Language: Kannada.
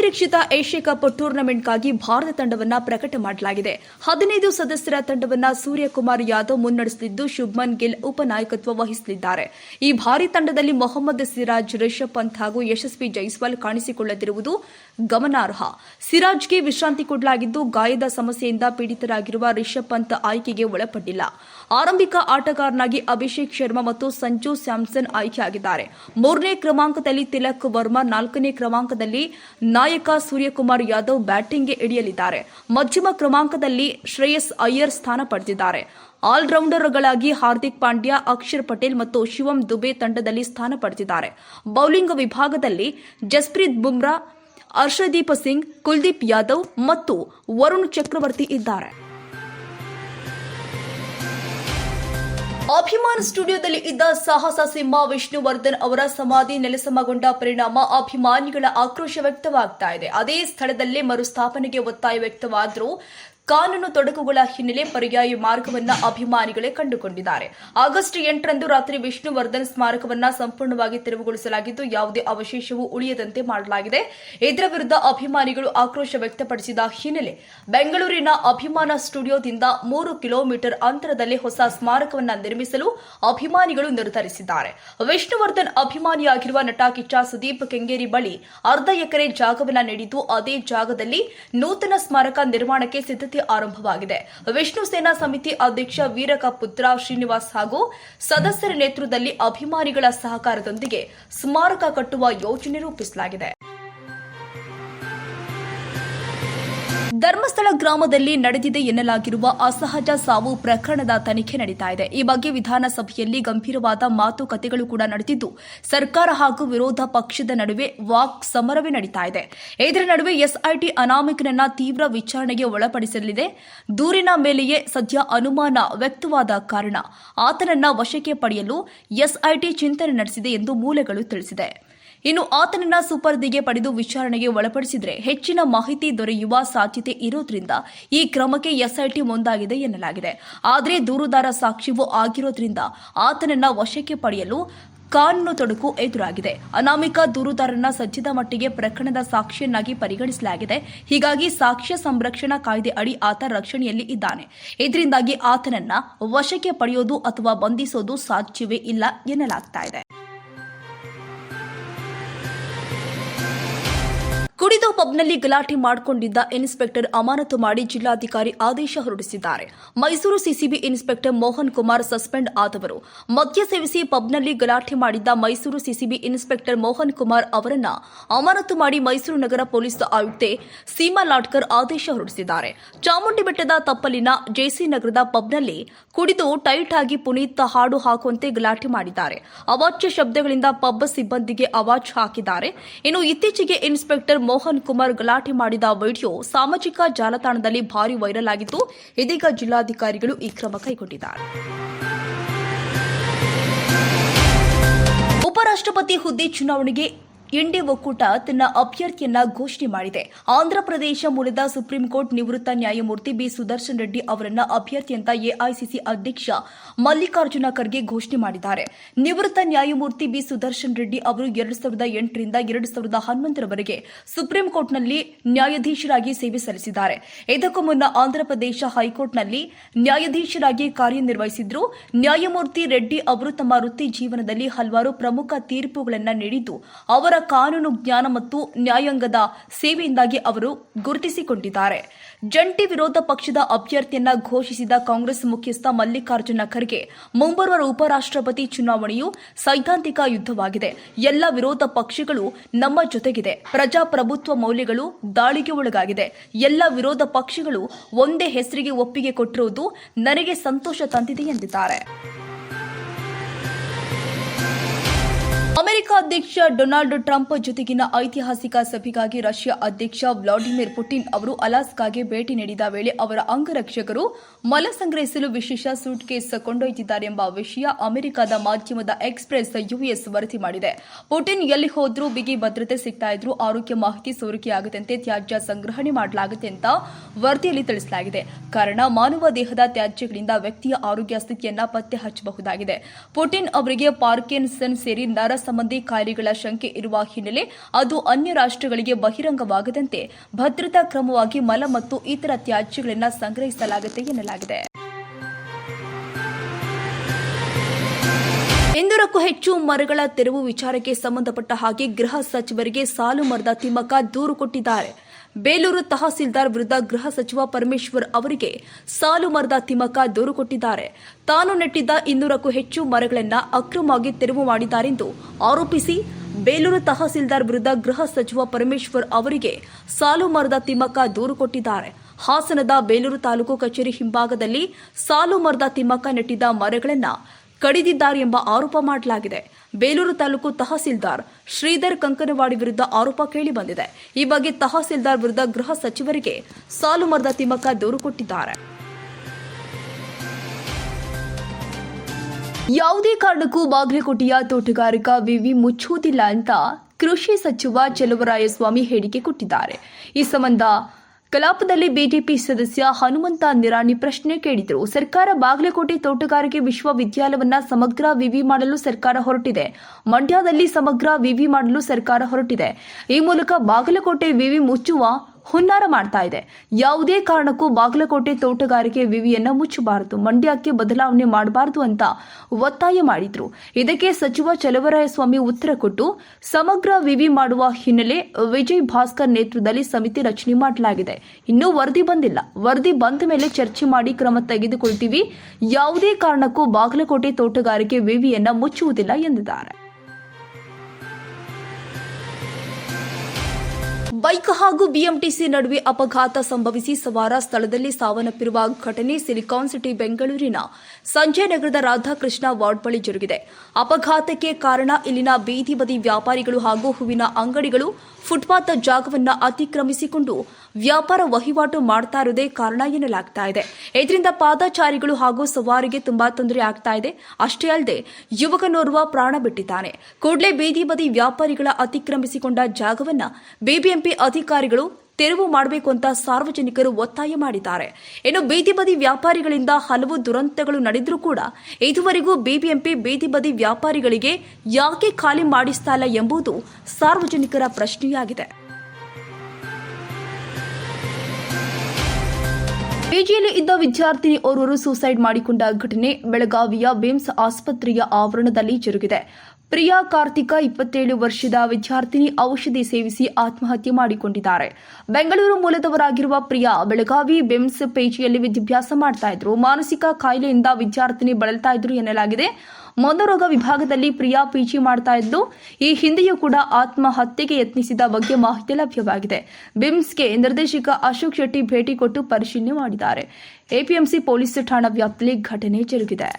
ಬಹುನಿರೀಕ್ಷಿತ ಏಷ್ಯಾ ಕಪ್ ಟೂರ್ನಮೆಂಟ್ಗಾಗಿ ಭಾರತ ತಂಡವನ್ನು ಪ್ರಕಟ ಮಾಡಲಾಗಿದೆ. ಹದಿನೈದು ಸದಸ್ಯರ ತಂಡವನ್ನು ಸೂರ್ಯಕುಮಾರ್ ಯಾದವ್ ಮುನ್ನಡೆಸಲಿದ್ದು ಶುಭ್ಮನ್ ಗಿಲ್ ಉಪನಾಯಕತ್ವ ವಹಿಸಲಿದ್ದಾರೆ. ಈ ಭಾರಿ ತಂಡದಲ್ಲಿ ಮೊಹಮ್ಮದ್ ಸಿರಾಜ್, ರಿಷಬ್ ಪಂತ್ ಹಾಗೂ ಯಶಸ್ವಿ ಜೈಸ್ವಾಲ್ ಕಾಣಿಸಿಕೊಳ್ಳದಿರುವುದು ಗಮನಾರ್ಹ. ಸಿರಾಜ್ಗೆ ವಿಶ್ರಾಂತಿ ಕೊಡಲಾಗಿದ್ದು ಗಾಯದ ಸಮಸ್ಯೆಯಿಂದ ಪೀಡಿತರಾಗಿರುವ ರಿಷಬ್ ಪಂತ್ ಆಯ್ಕೆಗೆ ಒಳಪಟ್ಟಿಲ್ಲ. ಆರಂಭಿಕ ಆಟಗಾರನಾಗಿ ಅಭಿಷೇಕ್ ಶರ್ಮಾ ಮತ್ತು ಸಂಜು ಸ್ಯಾಮ್ಸನ್ ಆಯ್ಕೆಯಾಗಿದ್ದಾರೆ. ಮೂರನೇ ಕ್ರಮಾಂಕದಲ್ಲಿ ತಿಲಕ್ ವರ್ಮಾ ನಾಲ್ಕನೇ ಕ್ರಮಾಂಕದಲ್ಲಿ ನಾಯಕ ಸೂರ್ಯಕುಮಾರ್ ಯಾದವ್ ಬ್ಯಾಟಿಂಗ್ಗೆ ಇಳಿಯಲಿದ್ದಾರೆ. ಮಧ್ಯಮ ಕ್ರಮಾಂಕದಲ್ಲಿ ಶ್ರೇಯಸ್ ಅಯ್ಯರ್ ಸ್ಥಾನ ಪಡೆದಿದ್ದಾರೆ. ಆಲ್ರೌಂಡರ್ಗಳಾಗಿ ಹಾರ್ದಿಕ್ ಪಾಂಡ್ಯ, ಅಕ್ಷರ್ ಪಟೇಲ್ ಮತ್ತು ಶಿವಂ ದುಬೆ ತಂಡದಲ್ಲಿ ಸ್ಥಾನ ಪಡೆದಿದ್ದಾರೆ. ಬೌಲಿಂಗ್ ವಿಭಾಗದಲ್ಲಿ ಜಸ್ಪ್ರೀತ್ ಬುಮ್ರಾ ಹರ್ಷದೀಪ್ ಸಿಂಗ್, ಕುಲ್ದೀಪ್ ಯಾದವ್ ಮತ್ತು ವರುಣ್ ಚಕ್ರವರ್ತಿ ಇದ್ದಾರೆ. ಅಭಿಮಾನ್ ಸ್ಟುಡಿಯೋದಲ್ಲಿ ಇದ್ದ ಸಾಹಸ ಸಿಂಹ ವಿಷ್ಣುವರ್ಧನ್ ಅವರ ಸಮಾಧಿ ನೆಲಸಮಗೊಂಡ ಪರಿಣಾಮ ಅಭಿಮಾನಿಗಳ ಆಕ್ರೋಶ ವ್ಯಕ್ತವಾಗ್ತಾ ಇದೆ. ಅದೇ ಸ್ಥಳದಲ್ಲಿ ಮರುಸ್ಥಾಪನೆಗೆ ಒತ್ತಾಯ ವ್ಯಕ್ತವಾದರೂ ಕಾನೂನು ತೊಡಕುಗಳ ಹಿನ್ನೆಲೆ ಪರ್ಯಾಯ ಮಾರ್ಗವನ್ನ ಅಭಿಮಾನಿಗಳೇ ಕಂಡುಕೊಂಡಿದ್ದಾರೆ. ಆಗಸ್ಟ್ ಎಂಟರಂದು ರಾತ್ರಿ ವಿಷ್ಣುವರ್ಧನ್ ಸ್ಮಾರಕವನ್ನ ಸಂಪೂರ್ಣವಾಗಿ ತೆರವುಗೊಳಿಸಲಾಗಿದ್ದು, ಯಾವುದೇ ಅವಶೇಷವೂ ಉಳಿಯದಂತೆ ಮಾಡಲಾಗಿದೆ. ಇದರ ವಿರುದ್ಧ ಅಭಿಮಾನಿಗಳು ಆಕ್ರೋಶ ವ್ಯಕ್ತಪಡಿಸಿದ ಹಿನ್ನೆಲೆ ಬೆಂಗಳೂರಿನ ಅಭಿಮಾನ ಸ್ಟುಡಿಯೋದಿಂದ ಮೂರು ಕಿಲೋಮೀಟರ್ ಅಂತರದಲ್ಲಿ ಹೊಸ ಸ್ಮಾರಕವನ್ನ ನಿರ್ಮಿಸಲು ಅಭಿಮಾನಿಗಳು ನಿರ್ಧರಿಸಿದ್ದಾರೆ. ವಿಷ್ಣುವರ್ಧನ್ ಅಭಿಮಾನಿಯಾಗಿರುವ ನಟ ಕಿಚ್ಚ ಸುದೀಪ್ ಕೆಂಗೇರಿ ಬಳಿ ಅರ್ಧ ಎಕರೆ ಜಾಗವನ್ನ ನೀಡಿದ್ದು ಅದೇ ಜಾಗದಲ್ಲಿ ನೂತನ ಸ್ಮಾರಕ ನಿರ್ಮಾಣಕ್ಕೆ ಸಿದ್ಧತೆ ಆರಂಭವಾಗಿದೆ. ವಿಷ್ಣು ಸೇನಾ ಸಮಿತಿ ಅಧ್ಯಕ್ಷ ವೀರಕ ಪುತ್ರ ಶ್ರೀನಿವಾಸ್ ಹಾಗೂ ಸದಸ್ಯರ ನೇತೃತ್ವದಲ್ಲಿ ಅಭಿಮಾನಿಗಳ ಸಹಕಾರದೊಂದಿಗೆ ಸ್ಮಾರಕ ಕಟ್ಟುವ ಯೋಜನೆ ರೂಪಿಸಲಾಗಿದೆ. ಧರ್ಮಸ್ಥಳ ಗ್ರಾಮದಲ್ಲಿ ನಡೆದಿದೆ ಎನ್ನಲಾಗಿರುವ ಅಸಹಜ ಸಾವು ಪ್ರಕರಣದ ತನಿಖೆ ನಡೀತಾ ಇದೆ. ಈ ಬಗ್ಗೆ ವಿಧಾನಸಭೆಯಲ್ಲಿ ಗಂಭೀರವಾದ ಮಾತುಕತೆಗಳು ಕೂಡ ನಡೆದಿದ್ದು, ಸರ್ಕಾರ ಹಾಗೂ ವಿರೋಧ ಪಕ್ಷದ ನಡುವೆ ವಾಕ್ ಸಮರವೇ ನಡೀತಾ ಇದೆ. ಇದರ ನಡುವೆ ಎಸ್ಐಟಿ ಅನಾಮಿಕನನ್ನ ತೀವ್ರ ವಿಚಾರಣೆಗೆ ಒಳಪಡಿಸಲಿದೆ. ದೂರಿನ ಮೇಲೆಯೇ ಸದ್ಯ ಅನುಮಾನ ವ್ಯಕ್ತವಾದ ಕಾರಣ ಆತನನ್ನ ವಶಕ್ಕೆ ಪಡೆಯಲು ಎಸ್ಐಟಿ ಚಿಂತನೆ ನಡೆಸಿದೆ ಎಂದು ಮೂಲಗಳು ತಿಳಿಸಿದೆ. ಇನ್ನು ಆತನನ್ನ ಸುಪರ್ದಿಗೆ ಪಡೆದು ವಿಚಾರಣೆಗೆ ಒಳಪಡಿಸಿದರೆ ಹೆಚ್ಚಿನ ಮಾಹಿತಿ ದೊರೆಯುವ ಸಾಧ್ಯತೆ ಇರೋದ್ರಿಂದ ಈ ಕ್ರಮಕ್ಕೆ ಎಸ್ಐಟಿ ಮುಂದಾಗಿದೆ ಎನ್ನಲಾಗಿದೆ. ಆದರೆ ದೂರುದಾರ ಸಾಕ್ಷಿವೂ ಆಗಿರೋದ್ರಿಂದ ಆತನನ್ನ ವಶಕ್ಕೆ ಪಡೆಯಲು ಕಾನೂನು ತೊಡಕು ಎದುರಾಗಿದೆ. ಅನಾಮಿಕ ದೂರುದಾರನ ಸಜ್ಜಿದ ಮಟ್ಟಿಗೆ ಪ್ರಕರಣದ ಸಾಕ್ಷಿಯನ್ನಾಗಿ ಪರಿಗಣಿಸಲಾಗಿದೆ. ಹೀಗಾಗಿ ಸಾಕ್ಷ್ಯ ಸಂರಕ್ಷಣಾ ಕಾಯ್ದೆ ಅಡಿ ಆತ ರಕ್ಷಣೆಯಲ್ಲಿ ಇದ್ದಾನೆ. ಇದರಿಂದಾಗಿ ಆತನನ್ನ ವಶಕ್ಕೆ ಪಡೆಯೋದು ಅಥವಾ ಬಂಧಿಸೋದು ಸಾಧ್ಯವೇ ಇಲ್ಲ ಎನ್ನಲಾಗ್ತಾ ಇದೆ. ಕುಡಿದು ಪಬ್ನಲ್ಲಿ ಗಲಾಟೆ ಮಾಡಿಕೊಂಡಿದ್ದ ಇನ್ಸ್ಪೆಕ್ಟರ್ ಅಮಾನತು ಮಾಡಿ ಜಿಲ್ಲಾಧಿಕಾರಿ ಆದೇಶ ಹೊರಡಿಸಿದ್ದಾರೆ. Mysuru CCB inspector Mohan Kumar suspend ಆದವರು. ಮದ್ಯ ಸೇವಿಸಿ ಪಬ್ನಲ್ಲಿ ಗಲಾಟೆ ಮಾಡಿದ್ದ ಮೈಸೂರು ಸಿಸಿಬಿ ಇನ್ಸ್ಪೆಕ್ಟರ್ ಮೋಹನ್ ಕುಮಾರ್ ಅವರನ್ನ ಅಮಾನತು ಮಾಡಿ ಮೈಸೂರು ನಗರ ಪೊಲೀಸ್ ಆಯುಕ್ತೆ ಸೀಮಾ ಲಾಟ್ಕರ್ ಆದೇಶ ಹೊರಡಿಸಿದ್ದಾರೆ. ಚಾಮುಂಡಿ ಬೆಟ್ಟದ ತಪ್ಪಲಿನ ಜೆಸಿ ನಗರದ ಪಬ್ನಲ್ಲಿ ಕುಡಿದು ಟೈಟ್ ಆಗಿ ಪುನೀತ್ ಹಾಡು ಹಾಕುವಂತೆ ಗಲಾಟೆ ಮಾಡಿದ್ದಾರೆ. ಅವಾಚ್ಯ ಶಬ್ದಗಳಿಂದ ಪಬ್ ಸಿಬ್ಬಂದಿಗೆ ಅವಾಚ್ ಹಾಕಿದ್ದಾರೆ. ಇನ್ನು ಇತ್ತೀಚೆಗೆ ಇನ್ಸ್ಪೆಕ್ಟರ್ ಕುಮಾರ್ ಗಲಾಟೆ ಮಾಡಿದ ವಿಡಿಯೋ ಸಾಮಾಜಿಕ ಜಾಲತಾಣದಲ್ಲಿ ಭಾರಿ ವೈರಲ್ ಆಗಿದ್ದು ಇದೀಗ ಜಿಲ್ಲಾಧಿಕಾರಿಗಳು ಈ ಕ್ರಮ ಕೈಗೊಂಡಿದ್ದಾರೆ. ಉಪರಾಷ್ಟ್ರಪತಿ ಹುದ್ದೆ ಚುನಾವಣೆಗೆ ಇಂಡಿ ಒಕ್ಕೂಟ ತನ್ನ ಅಭ್ಯರ್ಥಿಯನ್ನ ಘೋಷಣೆ ಮಾಡಿದೆ. ಆಂಧ್ರಪ್ರದೇಶ ಮೂಲದ ಸುಪ್ರೀಂ ಕೋರ್ಟ್ ನಿವೃತ್ತ ನ್ಯಾಯಮೂರ್ತಿ ಬಿ ಸುದರ್ಶನ್ ರೆಡ್ಡಿ ಅವರನ್ನ ಅಭ್ಯರ್ಥಿಯಂತ ಎಐಸಿಸಿ ಅಧ್ಯಕ್ಷ ಮಲ್ಲಿಕಾರ್ಜುನ ಖರ್ಗೆ ಘೋಷಣೆ ಮಾಡಿದ್ದಾರೆ. ನಿವೃತ್ತ ನ್ಯಾಯಮೂರ್ತಿ ಬಿ ಸುದರ್ಶನ್ ರೆಡ್ಡಿ ಅವರು ಎರಡು ಸಾವಿರದ ಎಂಟರಿಂದ ಎರಡು ಸಾವಿರದ ಹನ್ನೊಂದರವರೆಗೆ ಸುಪ್ರೀಂ ಕೋರ್ಟ್ನಲ್ಲಿ ನ್ಯಾಯಾಧೀಶರಾಗಿ ಸೇವೆ ಸಲ್ಲಿಸಿದ್ದಾರೆ. ಇದಕ್ಕೂ ಮುನ್ನ ಆಂಧ್ರಪ್ರದೇಶ ಹೈಕೋರ್ಟ್ನಲ್ಲಿ ನ್ಯಾಯಾಧೀಶರಾಗಿ ಕಾರ್ಯನಿರ್ವಹಿಸಿದ್ರು. ನ್ಯಾಯಮೂರ್ತಿ ರೆಡ್ಡಿ ಅವರು ತಮ್ಮ ವೃತ್ತಿ ಜೀವನದಲ್ಲಿ ಹಲವಾರು ಪ್ರಮುಖ ತೀರ್ಪುಗಳನ್ನು ನೀಡಿದ್ದು, ಅವರ ಕಾನೂನು ಜ್ಞಾನ ಮತ್ತು ನ್ಯಾಯಾಂಗದ ಸೇವೆಯಿಂದಾಗಿ ಅವರು ಗುರುತಿಸಿಕೊಂಡಿದ್ದಾರೆ. ಜಂಟಿ ವಿರೋಧ ಪಕ್ಷದ ಅಭ್ಯರ್ಥಿಯನ್ನ ಘೋಷಿಸಿದ ಕಾಂಗ್ರೆಸ್ ಮುಖ್ಯಸ್ಥ ಮಲ್ಲಿಕಾರ್ಜುನ ಖರ್ಗೆ, ಮುಂಬರುವ ಉಪರಾಷ್ಟ್ರಪತಿ ಚುನಾವಣೆಯು ಸೈದ್ಧಾಂತಿಕ ಯುದ್ಧವಾಗಿದೆ. ಎಲ್ಲ ವಿರೋಧ ಪಕ್ಷಗಳು ನಮ್ಮ ಜೊತೆಗಿದೆ. ಪ್ರಜಾಪ್ರಭುತ್ವ ಮೌಲ್ಯಗಳು ದಾಳಿಗೆ ಒಳಗಾಗಿದೆ. ಎಲ್ಲ ವಿರೋಧ ಪಕ್ಷಗಳು ಒಂದೇ ಹೆಸರಿಗೆ ಒಪ್ಪಿಗೆ ಕೊಟ್ಟಿರುವುದು ನನಗೆ ಸಂತೋಷ ತಂದಿದೆ ಎಂದಿದ್ದಾರೆ. ಅಮೆರಿಕ ಅಧ್ಯಕ್ಷ ಡೊನಾಲ್ಡ್ ಟ್ರಂಪ್ ಜೊತೆಗಿನ ಐತಿಹಾಸಿಕ ಸಭೆಗಾಗಿ ರಷ್ಯಾ ಅಧ್ಯಕ್ಷ ವ್ಲಾಡಿಮಿರ್ ಪುಟಿನ್ ಅವರು ಅಲಾಸ್ಕಾಗೆ ಭೇಟಿ ನೀಡಿದ ವೇಳೆ ಅವರ ಅಂಗರಕ್ಷಕರು ಮಲ ಸಂಗ್ರಹಿಸಲು ವಿಶೇಷ ಸೂಟ್ ಕೇಸ್ ಕೊಂಡೊಯ್ದಿದ್ದಾರೆಂಬ ವಿಷಯ ಅಮೆರಿಕದ ಮಾಧ್ಯಮದ ಎಕ್ಸ್ಪ್ರೆಸ್ ಯುಎಸ್ ವರದಿ ಮಾಡಿದೆ. ಪುಟಿನ್ ಎಲ್ಲಿ ಹೋದ್ರೂ ಬಿಗಿ ಭದ್ರತೆ ಸಿಗ್ತಾ ಇದ್ರು ಆರೋಗ್ಯ ಮಾಹಿತಿ ಸೋರಿಕೆಯಾಗದಂತೆ ತ್ಯಾಜ್ಯ ಸಂಗ್ರಹಣೆ ಮಾಡಲಾಗುತ್ತೆ ಅಂತ ವರದಿಯಲ್ಲಿ ತಿಳಿಸಲಾಗಿದೆ. ಕಾರಣ ಮಾನವ ದೇಹದ ತ್ಯಾಜ್ಯಗಳಿಂದ ವ್ಯಕ್ತಿಯ ಆರೋಗ್ಯ ಸ್ಥಿತಿಯನ್ನ ಪತ್ತೆ ಹಚ್ಚಬಹುದಾಗಿದೆ ಪುಟಿನ್ ಅವರಿಗೆ ಪಾರ್ಕಿನ್ಸನ್ ಸೇರಿ ನರ ಸಂಬಂಧಿ ಕಾಯಿಲೆಗಳ ಶಂಕೆ ಇರುವ ಹಿನ್ನೆಲೆ ಅದು ಅನ್ಯ ರಾಷ್ಟ್ರಗಳಿಗೆ ಬಹಿರಂಗವಾಗದಂತೆ ಭದ್ರತಾ ಕ್ರಮವಾಗಿ ಮಲ ಮತ್ತು ಇತರ ತ್ಯಾಜ್ಯಗಳನ್ನು ಸಂಗ್ರಹಿಸಲಾಗುತ್ತೆ ಎನ್ನಲಾಗಿದೆ. ಇನ್ನೂರಕ್ಕೂ ಹೆಚ್ಚು ಮರಗಳ ತೆರವು ವಿಚಾರಕ್ಕೆ ಸಂಬಂಧಪಟ್ಟ ಹಾಗೆ ಗೃಹ ಸಚಿವರಿಗೆ ಸಾಲು ಮರದ ತಿಮ್ಮಕ್ಕ ದೂರು ಕೊಟ್ಟಿದ್ದಾರೆ. ಬೇಲೂರು ತಹಸೀಲ್ದಾರ್ ವಿರುದ್ಧ ಗೃಹ ಸಚಿವ ಪರಮೇಶ್ವರ್ ಅವರಿಗೆ ಸಾಲು ಮರದ ದೂರು ಕೊಟ್ಟಿದ್ದಾರೆ. ತಾನು ನೆಟ್ಟಿದ್ದ ಇನ್ನೂರಕ್ಕೂ ಹೆಚ್ಚು ಮರಗಳನ್ನು ಅಕ್ರಮವಾಗಿ ತೆರವು ಮಾಡಿದ್ದಾರೆಂದು ಆರೋಪಿಸಿ ಬೇಲೂರು ತಹಸೀಲ್ದಾರ್ ವಿರುದ್ಧ ಗೃಹ ಸಚಿವ ಪರಮೇಶ್ವರ್ ಅವರಿಗೆ ಸಾಲು ಮರದ ತಿಮ್ಮಕ್ಕ ದೂರು ಕೊಟ್ಟಿದ್ದಾರೆ. ಹಾಸನದ ಬೇಲೂರು ತಾಲೂಕು ಕಚೇರಿ ಹಿಂಭಾಗದಲ್ಲಿ ಸಾಲು ಮರದ ತಿಮ್ಮಕ್ಕ ನೆಟ್ಟಿದ್ದ ಮರಗಳನ್ನು ಕಡಿದಿದ್ದಾರೆ ಎಂಬ ಆರೋಪ ಮಾಡಲಾಗಿದೆ. ಬೇಲೂರು ತಾಲೂಕು ತಹಸೀಲ್ದಾರ್ ಶ್ರೀಧರ್ ಕಂಕನವಾಡಿ ವಿರುದ್ಧ ಆರೋಪ ಕೇಳಿಬಂದಿದೆ ಈ ಬಗ್ಗೆ ತಹಸೀಲ್ದಾರ್ ವಿರುದ್ಧ ಗೃಹ ಸಚಿವರಿಗೆ ಸಾಲು ಮರದ ತಿಮ್ಮಕ್ಕ ದೂರು ಕೊಟ್ಟಿದ್ದಾರೆ. ಯಾವುದೇ ಕಾರಣಕ್ಕೂ ಬಾಗಲಕೋಟೆಯ ತೋಟಗಾರಿಕಾ ವಿವಿ ಮುಚ್ಚುವುದಿಲ್ಲ ಅಂತ ಕೃಷಿ ಸಚಿವ ಚೆಲುವರಾಯಸ್ವಾಮಿ ಹೇಳಿಕೆ ಕೊಟ್ಟಿದ್ದಾರೆ. ಈ ಸಂಬಂಧ ಕಲಾಪದಲ್ಲಿ ಬಿಜೆಪಿ ಸದಸ್ಯ ಹನುಮಂತ ನಿರಾಣಿ ಪ್ರಶ್ನೆ ಕೇಳಿದರು. ಸರ್ಕಾರ ಬಾಗಲಕೋಟೆ ತೋಟಗಾರಿಕೆ ವಿಶ್ವವಿದ್ಯಾಲಯವನ್ನ ಸಮಗ್ರ ವಿವಿ ಮಾಡಲು ಸರ್ಕಾರ ಹೊರಟಿದೆ. ಮಂಡ್ಯದಲ್ಲಿ ಸಮಗ್ರ ವಿವಿ ಮಾಡಲು ಸರ್ಕಾರ ಹೊರಟಿದೆ. ಈ ಮೂಲಕ ಬಾಗಲಕೋಟೆ ವಿವಿ ಮುಚ್ಚುವ ಹುನ್ನಾರ ಮಾಡ್ತಾ ಇದೆ. ಯಾವುದೇ ಕಾರಣಕ್ಕೂ ಬಾಗಲಕೋಟೆ ತೋಟಗಾರಿಕೆ ವಿವಿಯನ್ನ ಮುಚ್ಚಬಾರದು, ಮಂಡ್ಯಕ್ಕೆ ಬದಲಾವಣೆ ಮಾಡಬಾರದು ಅಂತ ಒತ್ತಾಯ ಮಾಡಿದ್ರು. ಇದಕ್ಕೆ ಸಚಿವ ಚಲವರಾಯಸ್ವಾಮಿ ಉತ್ತರ ಕೊಟ್ಟು, ಸಮಗ್ರ ವಿವಿ ಮಾಡುವ ಹಿನ್ನೆಲೆ ವಿಜಯ್ ಭಾಸ್ಕರ್ ನೇತೃತ್ವದಲ್ಲಿ ಸಮಿತಿ ರಚನೆ ಮಾಡಲಾಗಿದೆ. ಇನ್ನೂ ವರದಿ ಬಂದಿಲ್ಲ. ವರದಿ ಬಂದ ಮೇಲೆ ಚರ್ಚೆ ಮಾಡಿ ಕ್ರಮ ತೆಗೆದುಕೊಳ್ತೀವಿ. ಯಾವುದೇ ಕಾರಣಕ್ಕೂ ಬಾಗಲಕೋಟೆ ತೋಟಗಾರಿಕೆ ವಿವಿಯನ್ನ ಮುಚ್ಚುವುದಿಲ್ಲ ಎಂದಿದ್ದಾರೆ. ಬೈಕ್ ಹಾಗೂ ಬಿಎಂಟಿಸಿ ನಡುವೆ ಅಪಘಾತ ಸಂಭವಿಸಿ ಸವಾರ ಸ್ಥಳದಲ್ಲಿ ಸಾವನ್ನಪ್ಪಿರುವ ಘಟನೆ ಸಿಲಿಕಾನ್ ಸಿಟಿ, ಬೆಂಗಳೂರಿನ ಸಂಜಯ್ ನಗರದ ರಾಧಾಕೃಷ್ಣ ವಾರ್ಡ್ ಬಳಿ ಜರುಗಿದೆ. ಅಪಘಾತಕ್ಕೆ ಕಾರಣ ಇಲ್ಲಿನ ಬೀದಿ ಬದಿ ವ್ಯಾಪಾರಿಗಳು ಹಾಗೂ ಹೂವಿನ ಅಂಗಡಿಗಳು, ಫುಟ್ಪಾತ್ ಜಾಗವನ್ನು ಅತಿಕ್ರಮಿಸಿಕೊಂಡು ವ್ಯಾಪಾರ ವಹಿವಾಟು ಮಾಡ್ತಾ ಇರೋದೇ ಕಾರಣ ಎನ್ನಲಾಗ್ತಾ ಇದೆ. ಇದರಿಂದ ಪಾದಚಾರಿಗಳು ಹಾಗೂ ಸವಾರಿಗೆ ತುಂಬಾ ತೊಂದರೆ ಆಗ್ತಾ ಇದೆ. ಅಷ್ಟೇ ಅಲ್ಲದೆ ಯುವಕನೋರ್ವ ಪ್ರಾಣ ಬಿಟ್ಟಿದ್ದಾನೆ. ಕೂಡಲೇ ಬೀದಿ ಬದಿ ವ್ಯಾಪಾರಿಗಳ ಅತಿಕ್ರಮಿಸಿಕೊಂಡ ಜಾಗವನ್ನ ಬಿಬಿಎಂಪಿ ಅಧಿಕಾರಿಗಳು ತೆರವು ಮಾಡಬೇಕು ಅಂತ ಸಾರ್ವಜನಿಕರು ಒತ್ತಾಯ ಮಾಡಿದ್ದಾರೆ. ಇನ್ನು ಬೀದಿ ಬದಿ ವ್ಯಾಪಾರಿಗಳಿಂದ ಹಲವು ದುರಂತಗಳು ನಡೆದರೂ ಕೂಡ ಇದುವರೆಗೂ ಬಿಬಿಎಂಪಿ ಬೀದಿ ಬದಿ ವ್ಯಾಪಾರಿಗಳಿಗೆ ಯಾಕೆ ಖಾಲಿ ಮಾಡಿಸ್ತಾ ಇಲ್ಲ ಎಂಬುದು ಸಾರ್ವಜನಿಕರ ಪ್ರಶ್ನೆಯಾಗಿದೆ. ಪಿಜಿಯಲ್ಲಿ ಇದ್ದ ವಿದ್ಯಾರ್ಥಿನಿ ಓರ್ವರು ಸೂಸೈಡ್ ಮಾಡಿಕೊಂಡ ಘಟನೆ ಬೆಳಗಾವಿಯ ಬಿಮ್ಸ್ ಆಸ್ಪತ್ರೆಯ ಆವರಣದಲ್ಲಿ ಜರುಗಿದೆ. ಪ್ರಿಯಾ ಕಾರ್ತಿಕ ಇಪ್ಪತ್ತೇಳು ವರ್ಷದ ವಿದ್ಯಾರ್ಥಿನಿ ಔಷಧಿ ಸೇವಿಸಿ ಆತ್ಮಹತ್ಯೆ ಮಾಡಿಕೊಂಡಿದ್ದಾರೆ. ಬೆಂಗಳೂರು ಮೂಲದವರಾಗಿರುವ ಪ್ರಿಯಾ ಬೆಳಗಾವಿ ಬಿಮ್ಸ್ ಪೇಜಿಯಲ್ಲಿ ವಿದ್ಯಾಭ್ಯಾಸ ಮಾಡ್ತಾ ಇದ್ರು. ಮಾನಸಿಕ ಕಾಯಿಲೆಯಿಂದ ವಿದ್ಯಾರ್ಥಿನಿ ಬಳಲ್ತಾ ಇದ್ರು ಎನ್ನಲಾಗಿದೆ. ಮೊನರೋಗ ವಿಭಾಗದಲ್ಲಿ ಪ್ರಿಯಾ ಪಿಜಿ ಮಾಡ್ತಾ ಇದ್ದು, ಈ ಹಿಂದೆಯೂ ಕೂಡ ಆತ್ಮಹತ್ಯೆಗೆ ಯತ್ನಿಸಿದ ಬಗ್ಗೆ ಮಾಹಿತಿ ಲಭ್ಯವಾಗಿದೆ. ಬಿಮ್ಸ್ಗೆ ನಿರ್ದೇಶಕ ಅಶೋಕ್ ಶೆಟ್ಟಿ ಭೇಟಿ ಕೊಟ್ಟು ಪರಿಶೀಲನೆ ಮಾಡಿದ್ದಾರೆ. ಎಪಿಎಂಸಿ ಪೊಲೀಸ್ ಠಾಣಾ ವ್ಯಾಪ್ತಿಯಲ್ಲಿ ಘಟನೆ ಜರುಗಿದೆ.